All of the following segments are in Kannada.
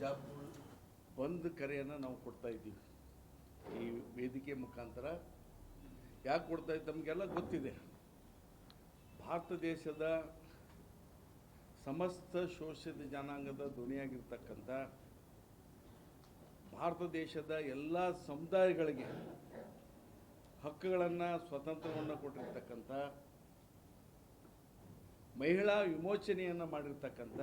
ಬಿಜಾಪುರ ಬಂದ್ ಕರೆಯನ್ನು ನಾವು ಕೊಡ್ತಾ ಇದ್ದೀವಿ. ಈ ವೇದಿಕೆ ಮುಖಾಂತರ. ಯಾಕೆ ಕೊಡ್ತಾ ಇದ್ದ ನಮಗೆಲ್ಲ ಗೊತ್ತಿದೆ. ಭಾರತ ದೇಶದ ಸಮಸ್ತ ಶೋಷಿತ ಜನಾಂಗದ ಧ್ವನಿಯಾಗಿರ್ತಕ್ಕಂಥ ಭಾರತ ದೇಶದ ಎಲ್ಲ ಸಮುದಾಯಗಳಿಗೆ ಹಕ್ಕುಗಳನ್ನು ಸ್ವತಂತ್ರವನ್ನು ಕೊಟ್ಟಿರ್ತಕ್ಕಂಥ ಮಹಿಳಾ ವಿಮೋಚನೆಯನ್ನು ಮಾಡಿರ್ತಕ್ಕಂಥ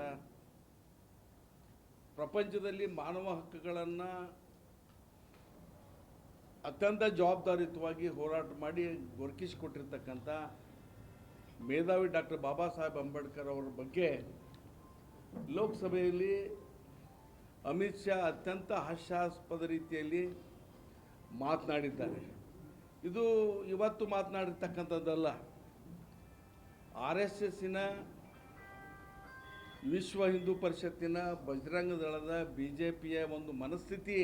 ಪ್ರಪಂಚದಲ್ಲಿ ಮಾನವ ಹಕ್ಕುಗಳನ್ನು ಅತ್ಯಂತ ಜವಾಬ್ದಾರಿಯುತವಾಗಿ ಹೋರಾಟ ಮಾಡಿ ದೊರಕಿಸಿಕೊಟ್ಟಿರ್ತಕ್ಕಂಥ ಮೇಧಾವಿ ಡಾಕ್ಟರ್ ಬಾಬಾ ಸಾಹೇಬ್ ಅಂಬೇಡ್ಕರ್ ಅವರ ಬಗ್ಗೆ ಲೋಕಸಭೆಯಲ್ಲಿ ಅಮಿತ್ ಶಾ ಅತ್ಯಂತ ಹಾಸ್ಯಾಸ್ಪದ ರೀತಿಯಲ್ಲಿ ಮಾತನಾಡಿದ್ದಾರೆ. ಇದು ಇವತ್ತು ಮಾತನಾಡಿರ್ತಕ್ಕಂಥದ್ದಲ್ಲ. ಆರ್ ಎಸ್ ಎಸ್ಸಿನ ವಿಶ್ವ ಹಿಂದೂ ಪರಿಷತ್ತಿನ ಬಜರಂಗ ದಳದ ಬಿ ಜೆ ಪಿಯ ಒಂದು ಮನಸ್ಥಿತಿ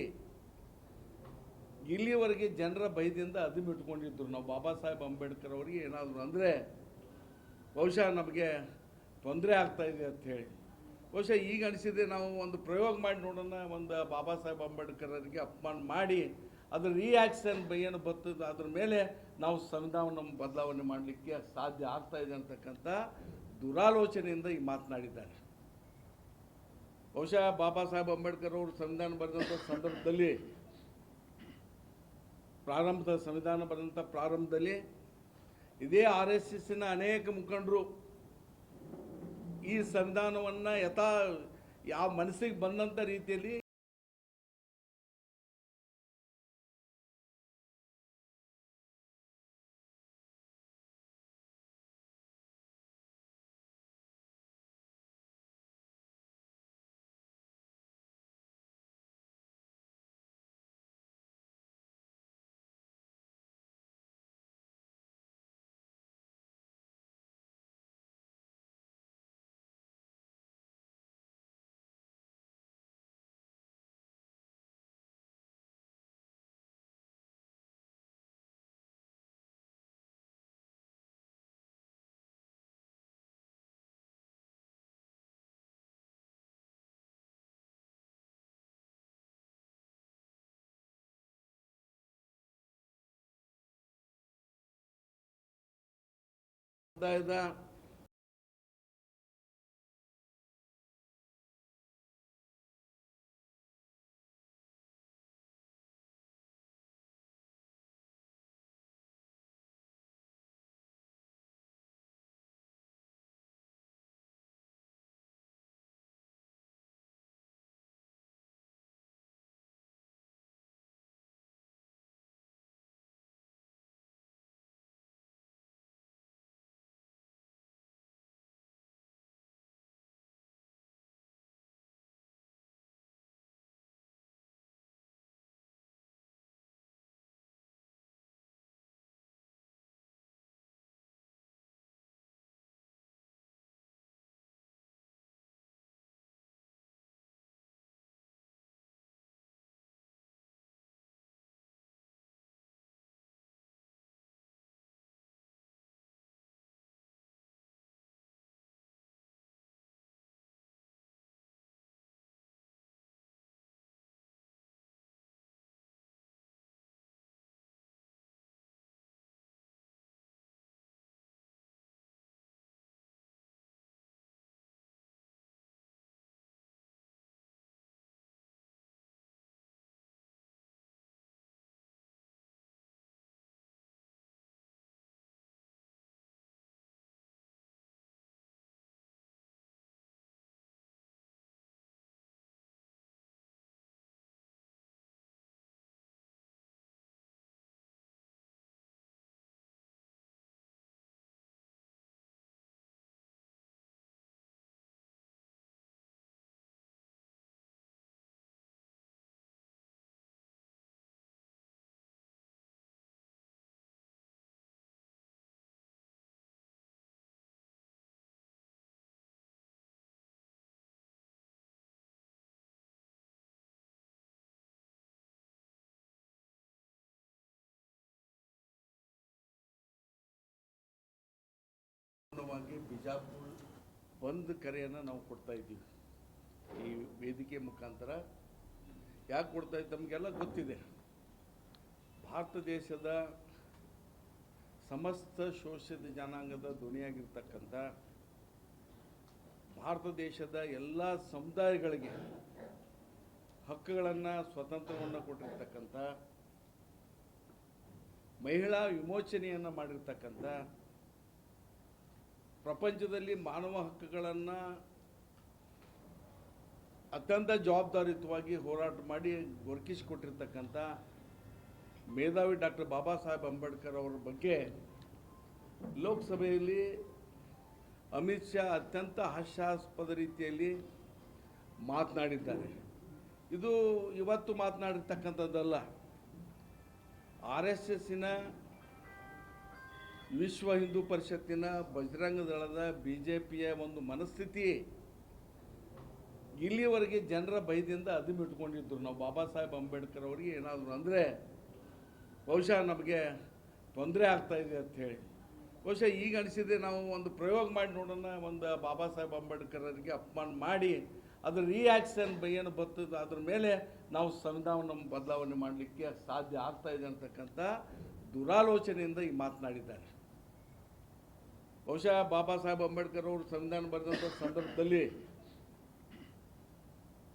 ಇಲ್ಲಿವರೆಗೆ ಜನರ ಭಯದಿಂದ ಅದುಮಿಟ್ಕೊಂಡಿದ್ರು ನಾವು ಬಾಬಾ ಸಾಹೇಬ್ ಅಂಬೇಡ್ಕರ್ ಅವರಿಗೆ ಏನಾದರೂ ಅಂದರೆ ಬಹುಶಃ ನಮಗೆ ತೊಂದರೆ ಆಗ್ತಾಯಿದೆ ಹೇಳಿ. ಬಹುಶಃ ಈಗ ಅನಿಸಿದೆ ನಾವು ಒಂದು ಪ್ರಯೋಗ ಮಾಡಿ ನೋಡೋಣ, ಒಂದು ಬಾಬಾ ಸಾಹೇಬ್ ಅಂಬೇಡ್ಕರ್ ಅವರಿಗೆ ಅಪಮಾನ ಮಾಡಿ, ಅದರ ರಿಯಾಕ್ಷನ್ ಏನು ಬರ್ತದೆ ಅದ್ರ ಮೇಲೆ ನಾವು ಸಂವಿಧಾನ ಬದಲಾವಣೆ ಮಾಡಲಿಕ್ಕೆ ಸಾಧ್ಯ ಆಗ್ತಾಯಿದೆ ಅಂತಕ್ಕಂಥ ದುರಾಲೋಚನೆಯಿಂದ ಈ ಮಾತನಾಡಿದ್ದಾರೆ. ಬಹುಶಃ ಬಾಬಾ ಸಾಹೇಬ್ ಅಂಬೇಡ್ಕರ್ ಅವರು ಸಂವಿಧಾನ ಬರೆದಂಥ ಸಂದರ್ಭದಲ್ಲಿ, ಪ್ರಾರಂಭದ ಸಂವಿಧಾನ ಬರೆದಂಥ ಪ್ರಾರಂಭದಲ್ಲಿ ಇದೇ ಆರ್ ಎಸ್ ಎಸ್ಸಿನ ಅನೇಕ ಮುಖಂಡರು ಈ ಸಂವಿಧಾನವನ್ನು ಯಥಾ ಯಾವ ಮನಸ್ಸಿಗೆ ಬಂದಂಥ ರೀತಿಯಲ್ಲಿ خدای دا ಸಂಪೂರ್ಣವಾಗಿ ಬಿಜಾಪುರ ಬಂದ್ ಕರೆಯನ್ನು ನಾವು ಕೊಡ್ತಾ ಇದ್ದೀವಿ. ಈ ವೇದಿಕೆ ಮುಖಾಂತರ. ಯಾಕೆ ಕೊಡ್ತಾ ಇದ್ದ ನಮಗೆಲ್ಲ ಗೊತ್ತಿದೆ. ಭಾರತ ದೇಶದ ಸಮಸ್ತ ಶೋಷಿತ ಜನಾಂಗದ ಧ್ವನಿಯಾಗಿರ್ತಕ್ಕಂಥ ಭಾರತ ದೇಶದ ಎಲ್ಲ ಸಮುದಾಯಗಳಿಗೆ ಹಕ್ಕುಗಳನ್ನು ಸ್ವತಂತ್ರವನ್ನು ಕೊಟ್ಟಿರ್ತಕ್ಕಂಥ ಮಹಿಳಾ ವಿಮೋಚನೆಯನ್ನು ಮಾಡಿರ್ತಕ್ಕಂಥ ಪ್ರಪಂಚದಲ್ಲಿ ಮಾನವ ಹಕ್ಕುಗಳನ್ನು ಅತ್ಯಂತ ಜವಾಬ್ದಾರಿಯುತವಾಗಿ ಹೋರಾಟ ಮಾಡಿ ದೊರಕಿಸಿಕೊಟ್ಟಿರ್ತಕ್ಕಂಥ ಮೇಧಾವಿ ಡಾಕ್ಟರ್ ಬಾಬಾ ಸಾಹೇಬ್ ಅಂಬೇಡ್ಕರ್ ಅವರ ಬಗ್ಗೆ ಲೋಕಸಭೆಯಲ್ಲಿ ಅಮಿತ್ ಶಾ ಅತ್ಯಂತ ಹಾಸ್ಯಾಸ್ಪದ ರೀತಿಯಲ್ಲಿ ಮಾತನಾಡಿದ್ದಾರೆ. ಇದು ಇವತ್ತು ಮಾತನಾಡಿರ್ತಕ್ಕಂಥದ್ದಲ್ಲ. ಆರ್ ಎಸ್ ಎಸ್ಸಿನ ವಿಶ್ವ ಹಿಂದೂ ಪರಿಷತ್ತಿನ ಬಜರಂಗ ದಳದ ಬಿ ಜೆ ಪಿಯ ಒಂದು ಮನಸ್ಥಿತಿ. ಇಲ್ಲಿವರೆಗೆ ಜನರ ಭಯದಿಂದ ಅದುಮಿಟ್ಕೊಂಡಿದ್ರು. ನಾವು ಬಾಬಾ ಸಾಹೇಬ್ ಅಂಬೇಡ್ಕರ್ ಅವರಿಗೆ ಏನಾದರೂ ಅಂದರೆ ಬಹುಶಃ ನಮಗೆ ತೊಂದರೆ ಆಗ್ತಾಯಿದೆ ಹೇಳಿ. ಬಹುಶಃ ಈಗ ಅನಿಸಿದೆ ನಾವು ಒಂದು ಪ್ರಯೋಗ ಮಾಡಿ ನೋಡೋಣ, ಒಂದು ಬಾಬಾ ಸಾಹೇಬ್ ಅಂಬೇಡ್ಕರ್ ಅವರಿಗೆ ಅಪಮಾನ ಮಾಡಿ, ಅದ್ರ ರಿಯಾಕ್ಷನ್ ಏನು ಬರ್ತದೆ. ಅದ್ರ ಮೇಲೆ ನಾವು ಸಂವಿಧಾನ ಬದಲಾವಣೆ ಮಾಡಲಿಕ್ಕೆ ಸಾಧ್ಯ ಆಗ್ತಾಯಿದೆ ಅಂತಕ್ಕಂಥ ದುರಾಲೋಚನೆಯಿಂದ ಈ ಮಾತನಾಡಿದ್ದಾರೆ. ಬಹುಶಃ ಬಾಬಾ ಸಾಹೇಬ್ ಅಂಬೇಡ್ಕರ್ ಅವರು ಸಂವಿಧಾನ ಬರೆದಂಥ ಸಂದರ್ಭದಲ್ಲಿ,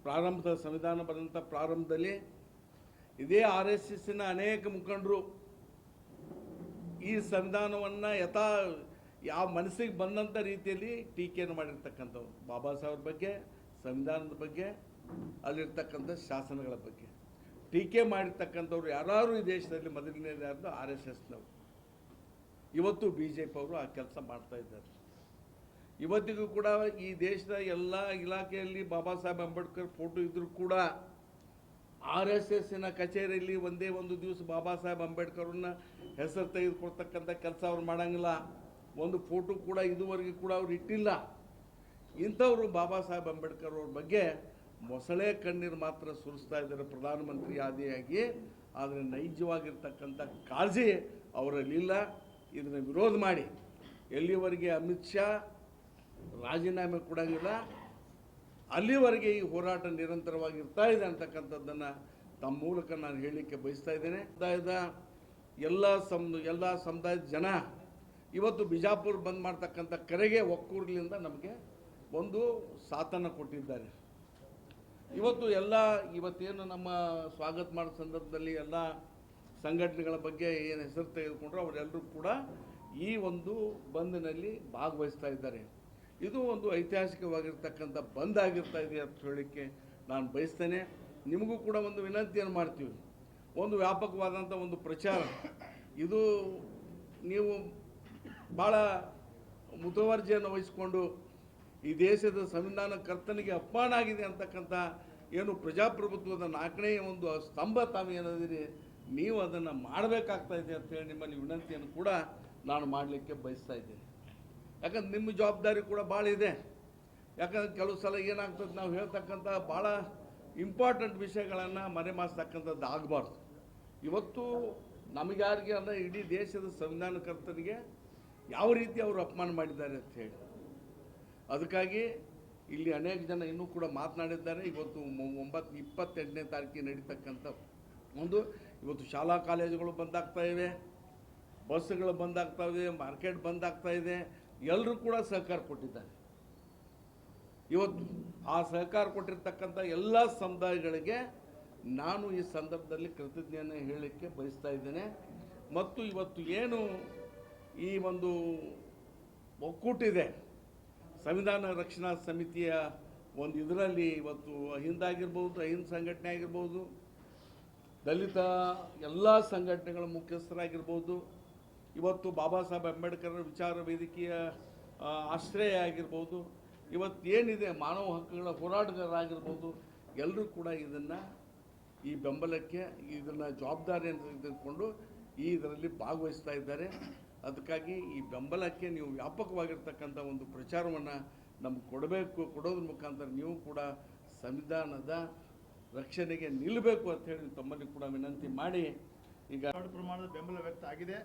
ಪ್ರಾರಂಭದ ಸಂವಿಧಾನ ಬರೆದಂಥ ಪ್ರಾರಂಭದಲ್ಲಿ ಇದೇ ಆರ್ ಎಸ್ ಎಸ್ಸಿನ ಅನೇಕ ಮುಖಂಡರು ಈ ಸಂವಿಧಾನವನ್ನು ಯಥಾ ಯಾವ ಮನಸ್ಸಿಗೆ ಬಂದಂಥ ರೀತಿಯಲ್ಲಿ ಟೀಕೆಯನ್ನು ಮಾಡಿರ್ತಕ್ಕಂಥವ್ರು. ಬಾಬಾ ಸಾಹೇಬ್ರ ಬಗ್ಗೆ, ಸಂವಿಧಾನದ ಬಗ್ಗೆ, ಅಲ್ಲಿರ್ತಕ್ಕಂಥ ಶಾಸನಗಳ ಬಗ್ಗೆ. ಟೀಕೆ ಮಾಡಿರ್ತಕ್ಕಂಥವ್ರು ಯಾರು ಈ ದೇಶದಲ್ಲಿ ಮೊದಲನೇದಾದ್ರು ಆರ್ ಎಸ್ ಎಸ್ನವರು. ಇವತ್ತು ಬಿ ಜೆ ಪಿ ಅವರು ಆ ಕೆಲಸ ಮಾಡ್ತಾ ಇದ್ದಾರೆ. ಇವತ್ತಿಗೂ ಕೂಡ ಈ ದೇಶದ ಎಲ್ಲ ಇಲಾಖೆಯಲ್ಲಿ ಬಾಬಾ ಸಾಹೇಬ್ ಅಂಬೇಡ್ಕರ್ ಫೋಟೋ ಇದ್ರೂ ಕೂಡ ಆರ್ ಎಸ್ ಎಸ್ಸಿನ ಕಚೇರಿಯಲ್ಲಿ ಒಂದೇ ಒಂದು ದಿವಸ ಬಾಬಾ ಸಾಹೇಬ್ ಅಂಬೇಡ್ಕರ್ನ ಹೆಸರು ತೆಗೆದುಕೊಡ್ತಕ್ಕಂಥ ಕೆಲಸ ಅವ್ರು ಮಾಡಂಗಿಲ್ಲ. ಒಂದು ಫೋಟೋ ಕೂಡ ಇದುವರೆಗೂ ಕೂಡ ಅವ್ರು ಇಟ್ಟಿಲ್ಲ. ಇಂಥವರು ಬಾಬಾ ಸಾಹೇಬ್ ಅಂಬೇಡ್ಕರ್ ಅವ್ರ ಬಗ್ಗೆ ಮೊಸಳೆ ಕಣ್ಣೀರು ಮಾತ್ರ ಸುರಿಸ್ತಾ ಇದ್ದಾರೆ ಪ್ರಧಾನಮಂತ್ರಿ ಆದಿಯಾಗಿ. ಆದರೆ ನೈಜವಾಗಿರ್ತಕ್ಕಂಥ ಕಾಳಜಿ ಅವರಲ್ಲಿಲ್ಲ. ಇದನ್ನು ವಿರೋಧ ಮಾಡಿ. ಎಲ್ಲಿವರೆಗೆ ಅಮಿತ್ ಶಾ ರಾಜೀನಾಮೆ ಕೊಡೋಂಗಿಲ್ಲ, ಅಲ್ಲಿವರೆಗೆ ಈ ಹೋರಾಟ ನಿರಂತರವಾಗಿ ಇರ್ತಾ ಇದೆ ಅಂತಕ್ಕಂಥದ್ದನ್ನು ತಮ್ಮ ಮೂಲಕ ನಾನು ಹೇಳಲಿಕ್ಕೆ ಬಯಸ್ತಾ ಇದ್ದೇನೆ. ಸಮುದಾಯದ ಎಲ್ಲ ಸಮ ಎಲ್ಲ ಸಮುದಾಯದ ಜನ ಇವತ್ತು ಬಿಜಾಪುರ ಬಂದ್ ಮಾಡ್ತಕ್ಕಂಥ ಕರೆಗೆ ಒಕ್ಕೂರ್ಲಿಂದ ನಮಗೆ ಒಂದು ಸಾಥನ ಕೊಟ್ಟಿದ್ದಾರೆ. ಇವತ್ತು ಎಲ್ಲ, ಇವತ್ತೇನು ನಮ್ಮ ಸ್ವಾಗತ ಮಾಡೋ ಸಂದರ್ಭದಲ್ಲಿ ಎಲ್ಲ ಸಂಘಟನೆಗಳ ಬಗ್ಗೆ ಏನು ಹೆಸರು ತೆಗೆದುಕೊಂಡ್ರು ಅವರೆಲ್ಲರೂ ಕೂಡ ಈ ಒಂದು ಬಂದ್ನಲ್ಲಿ ಭಾಗವಹಿಸ್ತಾ ಇದ್ದಾರೆ. ಇದು ಒಂದು ಐತಿಹಾಸಿಕವಾಗಿರ್ತಕ್ಕಂಥ ಬಂದ್ ಆಗಿರ್ತಾ ಇದೆ ಅಂತ ಹೇಳಲಿಕ್ಕೆ ನಾನು ಬಯಸ್ತೇನೆ. ನಿಮಗೂ ಕೂಡ ಒಂದು ವಿನಂತಿಯನ್ನು ಮಾಡ್ತೀವಿ. ಒಂದು ವ್ಯಾಪಕವಾದಂಥ ಒಂದು ಪ್ರಚಾರ. ಇದು ನೀವು ಭಾಳ ಮುತುವರ್ಜಿಯನ್ನು ವಹಿಸಿಕೊಂಡು ಈ ದೇಶದ ಸಂವಿಧಾನ ಕರ್ತನಿಗೆ ಅಪಮಾನ ಆಗಿದೆ ಅಂತಕ್ಕಂಥ ಏನು ಪ್ರಜಾಪ್ರಭುತ್ವದ ನಾಲ್ಕನೇ ಒಂದು ಸ್ತಂಭ ತಾವು ಏನದಿರಿ ನೀವು ಅದನ್ನು ಮಾಡಬೇಕಾಗ್ತಾ ಇದೆ ಅಂತೇಳಿ ನಿಮ್ಮಲ್ಲಿ ವಿನಂತಿಯನ್ನು ಕೂಡ ನಾನು ಮಾಡಲಿಕ್ಕೆ ಬಯಸ್ತಾ ಇದ್ದೀನಿ. ಯಾಕಂದ್ರೆ ನಿಮ್ಮ ಜವಾಬ್ದಾರಿ ಕೂಡ ಭಾಳ ಇದೆ. ಯಾಕಂದ್ರೆ ಕೆಲವು ಸಲ ಏನಾಗ್ತದೆ ನಾವು ಹೇಳ್ತಕ್ಕಂಥ ಭಾಳ ಇಂಪಾರ್ಟೆಂಟ್ ವಿಷಯಗಳನ್ನು ಮರೆಮಾಚ್ತಕ್ಕಂಥದ್ದು ಆಗಬಾರ್ದು. ಇವತ್ತು ನಮಗ್ಯಾರಿಗೆ ಅಂದರೆ ಇಡೀ ದೇಶದ ಸಂವಿಧಾನಕರ್ತನಿಗೆ ಯಾವ ರೀತಿ ಅವರು ಅಪಮಾನ ಮಾಡಿದ್ದಾರೆ ಅಂತ ಹೇಳಿ. ಅದಕ್ಕಾಗಿ ಇಲ್ಲಿ ಅನೇಕ ಜನ ಇನ್ನೂ ಕೂಡ ಮಾತನಾಡಿದ್ದಾರೆ. ಇವತ್ತು ಒಂಬತ್ತು ಇಪ್ಪತ್ತೆಂಟನೇ ತಾರೀಕಿಗೆ ನಡೀತಕ್ಕಂಥ ಒಂದು ಇವತ್ತು ಶಾಲಾ ಕಾಲೇಜುಗಳು ಬಂದಾಗ್ತಾ ಇವೆ, ಬಸ್ಸುಗಳು ಬಂದಾಗ್ತಾ ಇದೆ ಮಾರ್ಕೆಟ್ ಬಂದಾಗ್ತಾ ಇದೆ ಎಲ್ಲರೂ ಕೂಡ ಸಹಕಾರ ಕೊಟ್ಟಿದ್ದಾರೆ. ಇವತ್ತು ಆ ಸಹಕಾರ ಕೊಟ್ಟಿರ್ತಕ್ಕಂಥ ಎಲ್ಲ ಸಮುದಾಯಗಳಿಗೆ ನಾನು ಈ ಸಂದರ್ಭದಲ್ಲಿ ಕೃತಜ್ಞತೆ ಹೇಳಲಿಕ್ಕೆ ಬಯಸ್ತಾ ಇದ್ದೇನೆ. ಮತ್ತು ಇವತ್ತು ಏನು ಈ ಒಂದು ಒಕ್ಕೂಟಿದೆ ಸಂವಿಧಾನ ರಕ್ಷಣಾ ಸಮಿತಿಯ ಒಂದು ಇದರಲ್ಲಿ ಇವತ್ತು ಅಹಿಂದ ಆಗಿರ್ಬೋದು, ಅಹಿಂದ ಸಂಘಟನೆ ಆಗಿರ್ಬೋದು ದಲಿತ ಎಲ್ಲ ಸಂಘಟನೆಗಳ ಮುಖ್ಯಸ್ಥರಾಗಿರ್ಬೋದು. ಇವತ್ತು ಬಾಬಾ ಸಾಹೇಬ್ ಅಂಬೇಡ್ಕರ್ ವಿಚಾರ ವೇದಿಕೆಯ ಆಶ್ರಯ ಆಗಿರ್ಬೋದು. ಇವತ್ತು ಏನಿದೆ ಮಾನವ ಹಕ್ಕುಗಳ ಹೋರಾಟಗಾರರಾಗಿರ್ಬೋದು ಎಲ್ಲರೂ ಕೂಡ ಇದನ್ನು ಈ ಬೆಂಬಲಕ್ಕೆ, ಇದನ್ನು ಜವಾಬ್ದಾರಿಯನ್ನು ತೆಗೆದುಕೊಂಡು ಈ ಇದರಲ್ಲಿ ಭಾಗವಹಿಸ್ತಾ ಇದ್ದಾರೆ. ಅದಕ್ಕಾಗಿ ಈ ಬೆಂಬಲಕ್ಕೆ ನೀವು ವ್ಯಾಪಕವಾಗಿರ್ತಕ್ಕಂಥ ಒಂದು ಪ್ರಚಾರವನ್ನು ನಮ್ಗೆ ಕೊಡಬೇಕು, ಕೊಡೋದ್ರ ಮುಖಾಂತರ ನೀವು ಕೂಡ ಸಂವಿಧಾನದ ರಕ್ಷಣೆಗೆ ನಿಲ್ಲಬೇಕು ಅಂತ ಹೇಳಿ ತಮ್ಮಲ್ಲಿ ಕೂಡ ವಿನಂತಿ ಮಾಡಿ ಈಗ ದೊಡ್ಡ ಪ್ರಮಾಣದ ಬೆಂಬಲ ವ್ಯಕ್ತ ಆಗಿದೆ.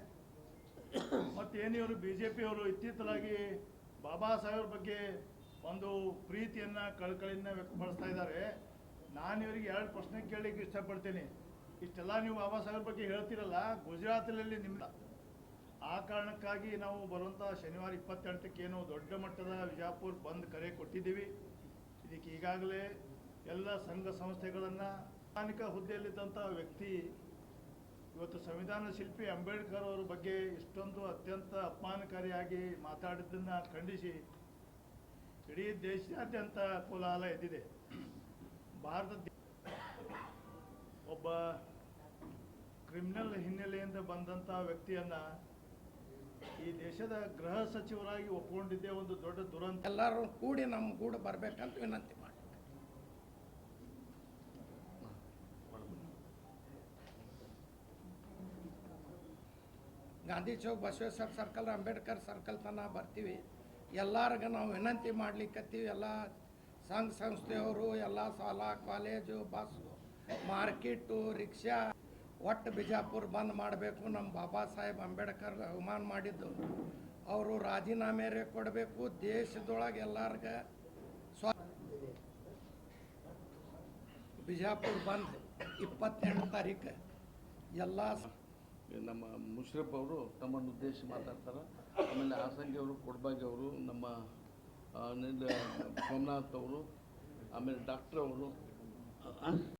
ಮತ್ತೇನು ಇವರು ಬಿ ಜೆ ಪಿಯವರು ಇತ್ತೀಚಲಾಗಿ ಬಾಬಾ ಸಾಹೇಬ್ರ ಬಗ್ಗೆ ಒಂದು ಪ್ರೀತಿಯನ್ನು, ಕಳಕಳಿಯನ್ನು ವ್ಯಕ್ತಪಡಿಸ್ತಾ ಇದ್ದಾರೆ. ನಾನು ಇವರಿಗೆ ಎರಡು ಪ್ರಶ್ನೆ ಕೇಳಲಿಕ್ಕೆ ಇಷ್ಟಪಡ್ತೀನಿ. ಇಷ್ಟೆಲ್ಲ ನೀವು ಬಾಬಾ ಸಾಹೇಬ್ರ ಬಗ್ಗೆ ಹೇಳ್ತಿರಲ್ಲ, ಗುಜರಾತಿನಲ್ಲಿ ನಿಮ್ಮ ಆ ಕಾರಣಕ್ಕಾಗಿ ನಾವು ಬರುವಂಥ ಶನಿವಾರ ಇಪ್ಪತ್ತೆಂಟಕ್ಕೇನು ದೊಡ್ಡ ಮಟ್ಟದ ವಿಜಾಪುರ್ ಬಂದ್ ಕರೆ ಕೊಟ್ಟಿದ್ದೀವಿ. ಇದಕ್ಕೆ ಈಗಾಗಲೇ ಎಲ್ಲ ಸಂಘ ಸಂಸ್ಥೆಗಳನ್ನು ಸ್ಥಾನಿಕ ಹುದ್ದೆಯಲ್ಲಿದ್ದಂಥ ವ್ಯಕ್ತಿ, ಇವತ್ತು ಸಂವಿಧಾನ ಶಿಲ್ಪಿ ಅಂಬೇಡ್ಕರ್ ಅವರ ಬಗ್ಗೆ ಇಷ್ಟೊಂದು ಅತ್ಯಂತ ಅಪಮಾನಕಾರಿಯಾಗಿ ಮಾತಾಡಿದ್ದನ್ನು ಖಂಡಿಸಿ, ಇಡೀ ದೇಶಾದ್ಯಂತ ಕೋಲಾಹಲ ಎದ್ದಿದೆ. ಭಾರತ ಒಬ್ಬ ಕ್ರಿಮಿನಲ್ ಹಿನ್ನೆಲೆಯಿಂದ ಬಂದಂಥ ವ್ಯಕ್ತಿಯನ್ನ ಈ ದೇಶದ ಗೃಹ ಸಚಿವರಾಗಿ ಒಪ್ಕೊಂಡಿದ್ದೇ ಒಂದು ದೊಡ್ಡ ದುರಂತ. ಎಲ್ಲರೂ ಕೂಡಿ ನಮ್ಮ ಕೂಡ ಬರಬೇಕಂತ ವಿನಂತಿ ಮಾಡಿ ಗಾಂಧಿ ಚೌಕ್ ಬಸವೇಶ್ವರ ಸರ್ಕಲ್, ಅಂಬೇಡ್ಕರ್ ಸರ್ಕಲ್ ತನಕ ಬರ್ತೀವಿ. ಎಲ್ಲರಿಗೂ ನಾವು ವಿನಂತಿ ಮಾಡ್ಲಿಕ್ಕತ್ತೀವಿ ಎಲ್ಲ ಸಂಘ ಸಂಸ್ಥೆಯವರು, ಎಲ್ಲ ಶಾಲಾ, ಕಾಲೇಜು ಬಸ್ಸು ಮಾರ್ಕೆಟು, ರಿಕ್ಷಾ ಒಟ್ಟು ಬಿಜಾಪುರ ಬಂದ್ ಮಾಡಬೇಕು. ನಮ್ಮ ಬಾಬಾ ಸಾಹೇಬ್ ಅಂಬೇಡ್ಕರ್ ಅವಮಾನ ಮಾಡಿದ್ದು. ಅವರು ರಾಜೀನಾಮೆ ಕೊಡಬೇಕು. ದೇಶದೊಳಗೆ ಎಲ್ಲಾರ್ಗ ಸ್ವ ಬಿಜಾಪುರ ಬಂದ್ ಇಪ್ಪತ್ತೆಂಟು ತಾರೀಕು ಎಲ್ಲ ನಮ್ಮ ಮುಷರಫ್ ಅವರು ತಮ್ಮನ್ನು ಉದ್ದೇಶಿಸಿ ಮಾತಾಡ್ತಾರೆ. ಆಮೇಲೆ ಆಸಂಗಿ ಅವರು, ಕೊಡ್ಬಾಗಿ ಅವರು, ನಮ್ಮ ಸೋಮನಾಥ್ ಅವರು, ಆಮೇಲೆ ಡಾಕ್ಟ್ರ್ ಅವರು.